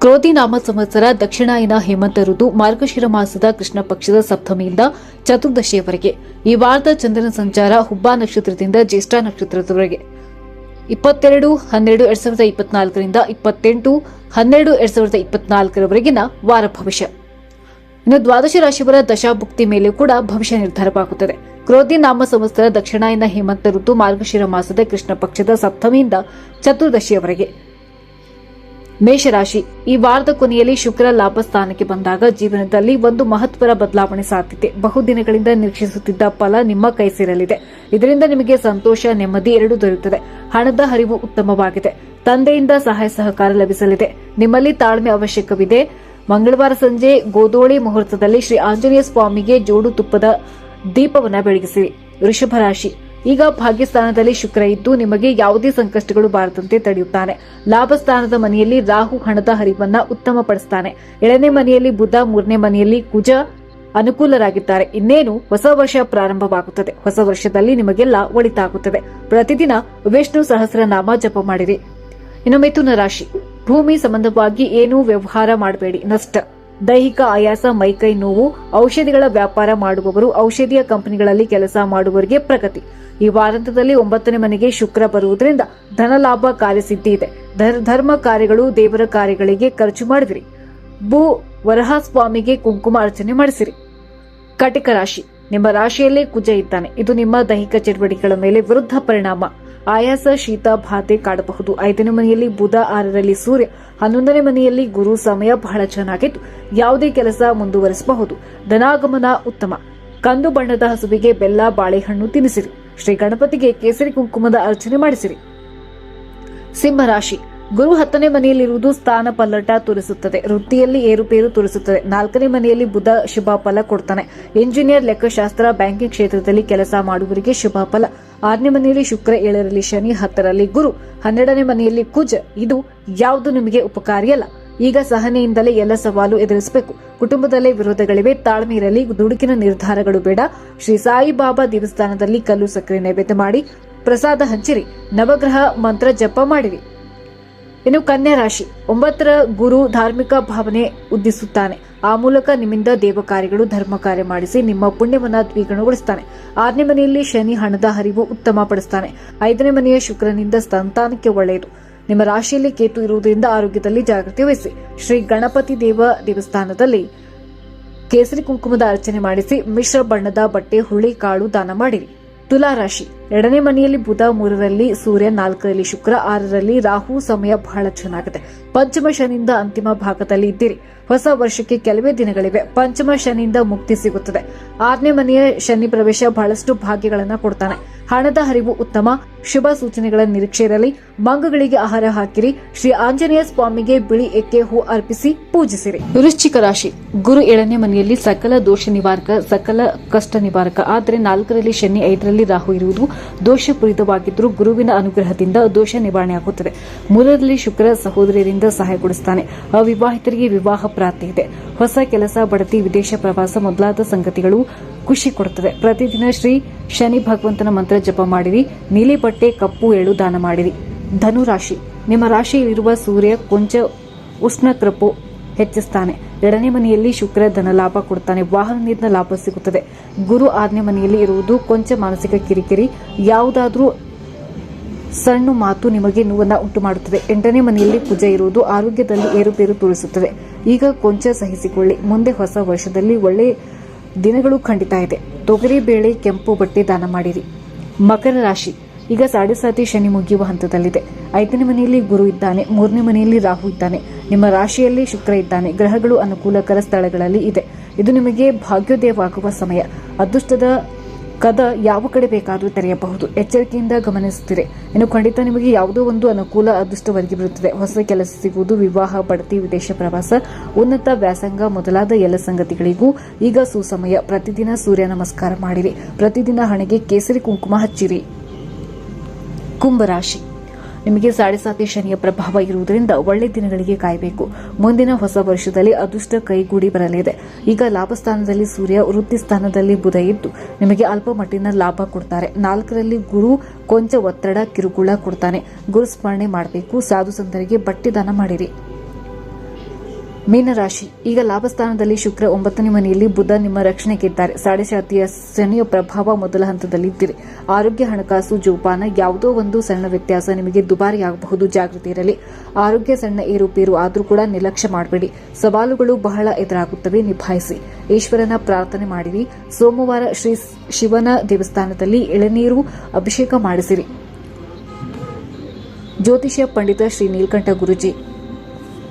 ಕ್ರೋಧಿ ನಾಮ ಸಂವತ್ಸರ ದಕ್ಷಿಣಾಯನ ಹೇಮಂತ ಋತು ಮಾರ್ಗಶಿರ ಮಾಸದ ಕೃಷ್ಣ ಪಕ್ಷದ ಸಪ್ತಮಿಯಿಂದ ಚತುರ್ದಶಿಯವರೆಗೆ. ಈ ವಾರದ ಚಂದ್ರನ ಸಂಚಾರ ಹುಬ್ಬಾ ನಕ್ಷತ್ರದಿಂದ ಜ್ಯೇಷ್ಠ ನಕ್ಷತ್ರದವರೆಗೆ. ಇಪ್ಪತ್ತೆರಡು, ಹನ್ನೆರಡು, ಎರಡ್ ಸಾವಿರದ ಇಪ್ಪತ್ನಾಲ್ಕರಿಂದ ಇಪ್ಪತ್ತೆಂಟು, ಹನ್ನೆರಡು, ಎರಡ್ ಸಾವಿರದ ಇಪ್ಪತ್ನಾಲ್ಕರವರೆಗಿನ ವಾರ ಭವಿಷ್ಯ. ಇನ್ನು ದ್ವಾದಶ ರಾಶಿಯವರ ದಶಾಭುಕ್ತಿ ಮೇಲೆ ಕೂಡ ಭವಿಷ್ಯ ನಿರ್ಧಾರವಾಗುತ್ತದೆ. ಕ್ರೋಧಿ ನಾಮ ಸಂವತ್ಸರ ದಕ್ಷಿಣಾಯನ ಹೇಮಂತ ಋತು ಮಾರ್ಗಶಿರ ಮಾಸದ ಕೃಷ್ಣ ಪಕ್ಷದ ಸಪ್ತಮಿಯಿಂದ ಚತುರ್ದಶಿಯವರೆಗೆ. ಮೇಷರಾಶಿ ಈ ವಾರದ ಕೊನೆಯಲ್ಲಿ ಶುಕ್ರ ಲಾಭ ಸ್ಥಾನಕ್ಕೆ ಬಂದಾಗ ಜೀವನದಲ್ಲಿ ಒಂದು ಮಹತ್ವದ ಬದಲಾವಣೆ ಸಾಧ್ಯತೆ. ಬಹುದಿನಗಳಿಂದ ನಿರೀಕ್ಷಿಸುತ್ತಿದ್ದ ಫಲ ನಿಮ್ಮ ಕೈ ಸೇರಲಿದೆ. ಇದರಿಂದ ನಿಮಗೆ ಸಂತೋಷ, ನೆಮ್ಮದಿ ಎರಡೂ ದೊರೆಯುತ್ತದೆ. ಹಣದ ಹರಿವು ಉತ್ತಮವಾಗಿದೆ. ತಂದೆಯಿಂದ ಸಹಾಯ ಸಹಕಾರ ಲಭಿಸಲಿದೆ. ನಿಮ್ಮಲ್ಲಿ ತಾಳ್ಮೆ ಅವಶ್ಯಕವಿದೆ. ಮಂಗಳವಾರ ಸಂಜೆ ಗೋದೋಳಿ ಮುಹೂರ್ತದಲ್ಲಿ ಶ್ರೀ ಆಂಜನೇಯ ಸ್ವಾಮಿಗೆ ಜೋಡು ತುಪ್ಪದ ದೀಪವನ್ನ ಬೆಳಗಿಸಿರಿ ವೃಷಭ ರಾಶಿ. ಈಗ ಭಾಗ್ಯಸ್ಥಾನದಲ್ಲಿ ಶುಕ್ರ ಇದ್ದು ನಿಮಗೆ ಯಾವುದೇ ಸಂಕಷ್ಟಗಳು ಬಾರದಂತೆ ತಡೆಯುತ್ತಾನೆ. ಲಾಭ ಸ್ಥಾನದ ಮನೆಯಲ್ಲಿ ರಾಹು ಹಣದ ಹರಿವನ್ನ ಉತ್ತಮಪಡಿಸುತ್ತಾನೆ ಎರಡನೇ ಮನೆಯಲ್ಲಿ ಬುಧ, ಮೂರನೇ ಮನೆಯಲ್ಲಿ ಕುಜ ಅನುಕೂಲರಾಗಿದ್ದಾರೆ. ಇನ್ನೇನು ಹೊಸ ವರ್ಷ ಪ್ರಾರಂಭವಾಗುತ್ತದೆ. ಹೊಸ ವರ್ಷದಲ್ಲಿ ನಿಮಗೆಲ್ಲ ಒಳಿತಾಗುತ್ತದೆ. ಪ್ರತಿದಿನ ವಿಷ್ಣು ಸಹಸ್ರನಾಮ ಜಪ ಮಾಡಿರಿ. ಇನ್ನು ಮಿಥುನ ರಾಶಿ. ಭೂಮಿ ಸಂಬಂಧವಾಗಿ ಏನೂ ವ್ಯವಹಾರ ಮಾಡಬೇಡಿ. ನಷ್ಟ. ದೈಹಿಕ ಆಯಾಸ ಮೈಕೈ ನೋವು, ಔಷಧಿಗಳ ವ್ಯಾಪಾರ ಮಾಡುವವರು, ಔಷಧಿಯ ಕಂಪನಿಗಳಲ್ಲಿ ಕೆಲಸ ಮಾಡುವವರಿಗೆ ಪ್ರಗತಿ. ಈ ವಾರಾಂತ್ಯದಲ್ಲಿ ಒಂಬತ್ತನೇ ಮನೆಗೆ ಶುಕ್ರ ಬರುವುದರಿಂದ ಧನಲಾಭ ಕಾರ್ಯಸಿದ್ಧಿ ಇದೆ. ಧರ್- ಧರ್ಮ ಕಾರ್ಯಗಳು ದೇವರ ಕಾರ್ಯಗಳಿಗೆ ಖರ್ಚು ಮಾಡಿದಿರಿ. ಭೂ ವರಹ ಸ್ವಾಮಿಗೆ ಕುಂಕುಮ ಅರ್ಚನೆ ಮಾಡಿಸಿರಿ. ಕಟಿಕ ರಾಶಿ. ನಿಮ್ಮ ರಾಶಿಯಲ್ಲೇ ಕುಜ ಇದ್ದಾನೆ. ಇದು ನಿಮ್ಮ ದೈಹಿಕ ಚಟುವಟಿಕೆಗಳ ಮೇಲೆ ವಿರುದ್ಧ ಪರಿಣಾಮ. ಆಯಾಸ, ಶೀತ ಬಾಧೆ ಕಾಡಬಹುದು. ಐದನೇ ಮನೆಯಲ್ಲಿ ಬುಧ, ಆರರಲ್ಲಿ ಸೂರ್ಯ. ಹನ್ನೊಂದನೇ ಮನೆಯಲ್ಲಿ ಗುರು ಸಮಯ ಬಹಳ ಚೆನ್ನಾಗಿದ್ದು ಯಾವುದೇ ಕೆಲಸ ಮುಂದುವರಿಸಬಹುದು. ಧನಾಗಮನ ಉತ್ತಮ. ಕಂದು ಬಣ್ಣದ ಹಸುವಿಗೆ ಬೆಲ್ಲ, ಬಾಳೆಹಣ್ಣು ತಿನ್ನಿಸಿರಿ. ಶ್ರೀ ಗಣಪತಿಗೆ ಕೇಸರಿ ಕುಂಕುಮದ ಅರ್ಚನೆ ಮಾಡಿಸಿರಿ. ಸಿಂಹರಾಶಿ. ಗುರು ಹತ್ತನೇ ಮನೆಯಲ್ಲಿರುವುದು ಸ್ಥಾನ ಪಲ್ಲಟ ತೋರಿಸುತ್ತದೆ. ವೃತ್ತಿಯಲ್ಲಿ ಏರುಪೇರು ತೋರಿಸುತ್ತದೆ. ನಾಲ್ಕನೇ ಮನೆಯಲ್ಲಿ ಬುಧ ಶುಭ ಫಲ ಕೊಡ್ತಾನೆ. ಇಂಜಿನಿಯರ್ ಲೆಕ್ಕಶಾಸ್ತ್ರ, ಬ್ಯಾಂಕಿಂಗ್ ಕ್ಷೇತ್ರದಲ್ಲಿ ಕೆಲಸ ಮಾಡುವವರಿಗೆ ಶುಭ ಫಲ ಆರನೇ ಮನೆಯಲ್ಲಿ ಶುಕ್ರ, ಏಳರಲ್ಲಿ ಶನಿ, ಹತ್ತರಲ್ಲಿ ಗುರು. ಹನ್ನೆರಡನೇ ಮನೆಯಲ್ಲಿ ಕುಜ. ಇದು ಯಾವುದು ನಿಮಗೆ ಉಪಕಾರಿಯಲ್ಲ ಈಗ ಸಹನೆಯಿಂದಲೇ ಎಲ್ಲ ಸವಾಲು ಎದುರಿಸಬೇಕು. ಕುಟುಂಬದಲ್ಲೇ ವಿರೋಧಗಳಿವೆ. ತಾಳ್ಮೆ ಇರಲಿ. ದುಡುಕಿನ ನಿರ್ಧಾರಗಳು ಬೇಡ. ಶ್ರೀ ಸಾಯಿಬಾಬಾ ದೇವಸ್ಥಾನದಲ್ಲಿ ಕಲ್ಲು ಸಕ್ಕರೆ ನೈವೇದ್ಯ ಮಾಡಿ ಪ್ರಸಾದ ಹಂಚಿರಿ. ನವಗ್ರಹ ಮಂತ್ರ ಜಪ ಮಾಡಿರಿ. ಇನ್ನು ಕನ್ಯಾ ರಾಶಿ. ಒಂಬತ್ತರ ಗುರು ಧಾರ್ಮಿಕ ಭಾವನೆ ಉದ್ದಿಸುತ್ತಾನೆ. ಆ ಮೂಲಕ ನಿಮ್ಮಿಂದ ದೇವ ಕಾರ್ಯಗಳು ಧರ್ಮ ಕಾರ್ಯ ಮಾಡಿಸಿ ನಿಮ್ಮ ಪುಣ್ಯವನ್ನ ದ್ವಿಗುಣಗೊಳಿಸುತ್ತಾನೆ ಆರನೇ ಮನೆಯಲ್ಲಿ ಶನಿ ಹಣದ ಹರಿವು ಉತ್ತಮಪಡಿಸುತ್ತಾನೆ ಐದನೇ ಮನೆಯ ಶುಕ್ರನಿಂದ ಸಂತಾನಕ್ಕೆ ಒಳ್ಳೆಯದು. ನಿಮ್ಮ ರಾಶಿಯಲ್ಲಿ ಕೇತು ಇರುವುದರಿಂದ ಆರೋಗ್ಯದಲ್ಲಿ ಜಾಗೃತಿ ವಹಿಸಿ. ಶ್ರೀ ಗಣಪತಿ ದೇವ ದೇವಸ್ಥಾನದಲ್ಲಿ ಕೇಸರಿ ಕುಂಕುಮದ ಅರ್ಚನೆ ಮಾಡಿಸಿ, ಮಿಶ್ರ ಬಣ್ಣದ ಬಟ್ಟೆ, ಹುಳಿ, ಕಾಳು ದಾನ ಮಾಡಿರಿ. ತುಲಾ ರಾಶಿ. ಎರಡನೇ ಮನೆಯಲ್ಲಿ ಬುಧ ಮೂರರಲ್ಲಿ ಸೂರ್ಯ, ನಾಲ್ಕರಲ್ಲಿ ಶುಕ್ರ, ಆರರಲ್ಲಿ ರಾಹು, ಸಮಯ ಬಹಳ ಚೆನ್ನಾಗಿದೆ. ಪಂಚಮ ಶನಿಯಿಂದ ಅಂತಿಮ ಭಾಗದಲ್ಲಿ ಇದ್ದೀರಿ. ಹೊಸ ವರ್ಷಕ್ಕೆ ಕೆಲವೇ ದಿನಗಳಿವೆ. ಪಂಚಮ ಶನಿಯಿಂದ ಮುಕ್ತಿ ಸಿಗುತ್ತದೆ. ಆರನೇ ಮನೆಯ ಶನಿ ಪ್ರವೇಶ ಬಹಳಷ್ಟು ಭಾಗ್ಯಗಳನ್ನ ಕೊಡ್ತಾನೆ. ಹಣದ ಹರಿವು ಉತ್ತಮ, ಶುಭ ಸೂಚನೆಗಳ ನಿರೀಕ್ಷೆ ಇರಲಿ. ಮಂಗಗಳಿಗೆ ಆಹಾರ ಹಾಕಿರಿ. ಶ್ರೀ ಆಂಜನೇಯ ಸ್ವಾಮಿಗೆ ಬಿಳಿ ಎಕ್ಕೆ ಹೂ ಅರ್ಪಿಸಿ ಪೂಜಿಸಿರಿ. ವೃಶ್ಚಿಕ ರಾಶಿ. ಗುರು ಏಳನೇ ಮನೆಯಲ್ಲಿ ಸಕಲ ದೋಷ ನಿವಾರಕ, ಸಕಲ ಕಷ್ಟ ನಿವಾರಕ. ಆದರೆ ನಾಲ್ಕರಲ್ಲಿ ಶನಿ, ಐದರಲ್ಲಿ ರಾಹು ಇರುವುದು ದೋಷಪೂರಿತವಾಗಿದ್ದರೂ ಗುರುವಿನ ಅನುಗ್ರಹದಿಂದ ದೋಷ ನಿವಾರಣೆಯಾಗುತ್ತದೆ ಮೂರರಲ್ಲಿ ಶುಕ್ರ ಸಹೋದರಿಯರಿಂದ ಸಹಾಯ ಕೊಡಿಸುತ್ತಾನೆ ಅವಿವಾಹಿತರಿಗೆ ವಿವಾಹ ಪ್ರಾಪ್ತಿ ಇದೆ. ಹೊಸ ಕೆಲಸ, ಬಡತಿ, ವಿದೇಶ ಪ್ರವಾಸ ಮೊದಲಾದ ಸಂಗತಿಗಳು ಖುಷಿ ಕೊಡುತ್ತದೆ ಪ್ರತಿದಿನ ಶ್ರೀ ಶನಿ ಭಗವಂತನ ಮಂತ್ರ ಜಪ ಮಾಡಿರಿ. ನೀಲಿ ಬಟ್ಟೆ, ಕಪ್ಪು ಎಳು ದಾನ ಮಾಡಿರಿ. ಧನು ರಾಶಿ. ನಿಮ್ಮ ರಾಶಿಯಲ್ಲಿರುವ ಸೂರ್ಯ ಕೊಂಚ ಉಷ್ಣಕೃಪು ಹೆಚ್ಚಿಸ್ತಾನೆ. ಎರಡನೇ ಮನೆಯಲ್ಲಿ ಶುಕ್ರ, ಧನ ಲಾಭ ಕೊಡ್ತಾನೆ. ವಾಹನದಿಂದ ಲಾಭ ಸಿಗುತ್ತದೆ. ಗುರು ಆರನೇ ಮನೆಯಲ್ಲಿ ಇರುವುದು ಕೊಂಚ ಮಾನಸಿಕ ಕಿರಿಕಿರಿ. ಯಾವುದಾದ್ರೂ ಸಣ್ಣ ಮಾತು ನಿಮಗೆ ನೋವನ್ನ ಉಂಟು ಮಾಡುತ್ತದೆ ಎಂಟನೇ ಮನೆಯಲ್ಲಿ ಕುಜ ಇರುವುದು ಆರೋಗ್ಯದಲ್ಲಿ ಏರುಪೇರು ತೋರಿಸುತ್ತದೆ. ಈಗ ಕೊಂಚ ಸಹಿಸಿಕೊಳ್ಳಿ. ಮುಂದೆ ಹೊಸ ವರ್ಷದಲ್ಲಿ ಒಳ್ಳೆ ದಿನಗಳು ಖಂಡಿತ ಇದೆ. ತೊಗರಿ ಬೇಳೆ, ಕೆಂಪು ಬಟ್ಟೆ ದಾನ ಮಾಡಿರಿ. ಮಕರ ರಾಶಿ. ಈಗ ಸಾಡೆ ಸಾತಿ ಶನಿ ಮುಗಿಯುವ ಹಂತದಲ್ಲಿದೆ. ಐದನೇ ಮನೆಯಲ್ಲಿ ಗುರು ಇದ್ದಾನೆ, ಮೂರನೇ ಮನೆಯಲ್ಲಿ ರಾಹು ಇದ್ದಾನೆ, ನಿಮ್ಮ ರಾಶಿಯಲ್ಲಿ ಶುಕ್ರ ಇದ್ದಾನೆ, ಗ್ರಹಗಳು ಅನುಕೂಲಕರ ಸ್ಥಳಗಳಲ್ಲಿ ಇದೆ. ಇದು ನಿಮಗೆ ಭಾಗ್ಯೋದಯವಾಗುವ ಸಮಯ. ಅದೃಷ್ಟದ ಕದ ಯಾವ ಕಡೆ ಬೇಕಾದರೂ ತೆರೆಯಬಹುದು. ಎಚ್ಚರಿಕೆಯಿಂದ ಗಮನಿಸುತ್ತಿದೆ ಇನ್ನು ಖಂಡಿತ ನಿಮಗೆ ಯಾವುದೋ ಒಂದು ಅನುಕೂಲ ಅದೃಷ್ಟ ಒದಗಿ ಬರುತ್ತದೆ. ಹೊಸ ಕೆಲಸ ಸಿಗುವುದು, ವಿವಾಹ, ಬಡ್ತಿ, ವಿದೇಶ ಪ್ರವಾಸ, ಉನ್ನತ ವ್ಯಾಸಂಗ ಮೊದಲಾದ ಎಲ್ಲ ಸಂಗತಿಗಳಿಗೂ ಈಗ ಸುಸಮಯ. ಪ್ರತಿದಿನ ಸೂರ್ಯ ನಮಸ್ಕಾರ ಮಾಡಿರಿ. ಪ್ರತಿದಿನ ಹಣೆಗೆ ಕೇಸರಿ ಕುಂಕುಮ ಹಚ್ಚಿರಿ. ಕುಂಭರಾಶಿ. ನಿಮಗೆ ಸಾಡೆ ಸಾತಿ ಶನಿಯ ಪ್ರಭಾವ ಇರುವುದರಿಂದ ಒಳ್ಳೆ ದಿನಗಳಿಗೆ ಕಾಯಬೇಕು. ಮುಂದಿನ ಹೊಸ ವರ್ಷದಲ್ಲಿ ಅದೃಷ್ಟ ಕೈಗೂಡಿ ಬರಲಿದೆ. ಈಗ ಲಾಭ ಸ್ಥಾನದಲ್ಲಿ ಸೂರ್ಯ, ವೃತ್ತಿ ಸ್ಥಾನದಲ್ಲಿ ಬುಧ ಇದ್ದು ನಿಮಗೆ ಅಲ್ಪ ಮಟ್ಟಿನ ಲಾಭ ಕೊಡ್ತಾರೆ. ನಾಲ್ಕರಲ್ಲಿ ಗುರು ಕೊಂಚ ಒತ್ತಡ ಕಿರುಕುಳ ಕೊಡ್ತಾನೆ. ಗುರು ಸ್ಮರಣೆ ಮಾಡಬೇಕು. ಸಾಧು ಸಂತರಿಗೆ ಬಟ್ಟೆ ದಾನ ಮಾಡಿರಿ. ಮೀನರಾಶಿ. ಈಗ ಲಾಭಸ್ಥಾನದಲ್ಲಿ ಶುಕ್ರ ಒಂಬತ್ತನೇ ಮನೆಯಲ್ಲಿ ಬುಧ ನಿಮ್ಮ ರಕ್ಷಣೆಗಿದ್ದಾರೆ. ಸಾಡೆಶಾತಿಯ ಶನಿಯ ಪ್ರಭಾವ ಮೊದಲ ಹಂತದಲ್ಲಿದ್ದೀರಿ. ಆರೋಗ್ಯ ಹಣಕಾಸು, ಜೋಪಾನ, ಯಾವುದೋ ಒಂದು ಸಣ್ಣ ವ್ಯತ್ಯಾಸ ನಿಮಗೆ ದುಬಾರಿಯಾಗಬಹುದು ಜಾಗೃತಿ ಇರಲಿ. ಆರೋಗ್ಯ ಸಣ್ಣ ಏರುಪೇರು ಆದರೂ ಕೂಡ ನಿರ್ಲಕ್ಷ್ಯ ಮಾಡಬೇಡಿ. ಸವಾಲುಗಳು ಬಹಳ ಎದುರಾಗುತ್ತವೆ. ನಿಭಾಯಿಸಿ. ಈಶ್ವರನ ಪ್ರಾರ್ಥನೆ ಮಾಡಿರಿ. ಸೋಮವಾರ ಶ್ರೀ ಶಿವನ ದೇವಸ್ಥಾನದಲ್ಲಿ ಎಳನೀರು ಅಭಿಷೇಕ ಮಾಡಿಸಿರಿ. ಜ್ಯೋತಿಷ್ಯ ಪಂಡಿತ ಶ್ರೀ ನೀಲಕಂಠ ಗುರುಜಿ.